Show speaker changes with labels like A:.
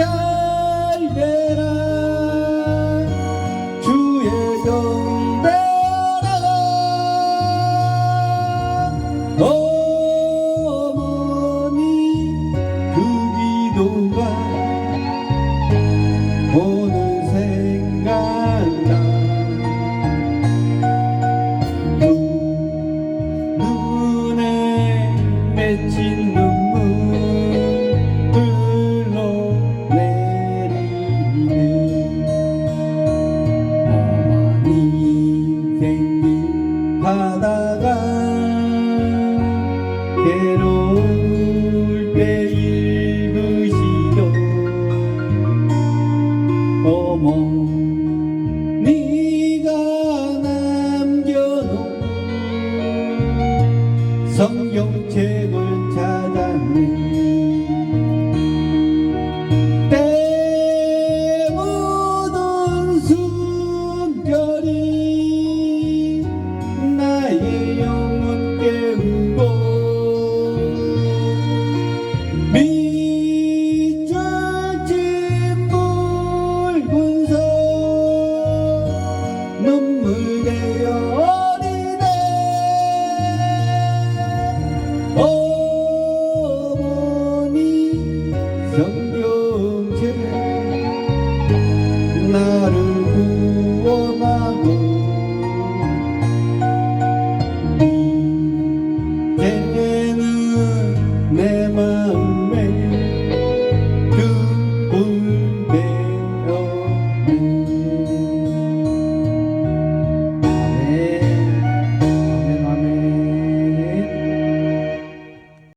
A: Joe. 괴로울 때 읽으시오. 어머니가 남겨놓은 성경책을 찾았네 Oh.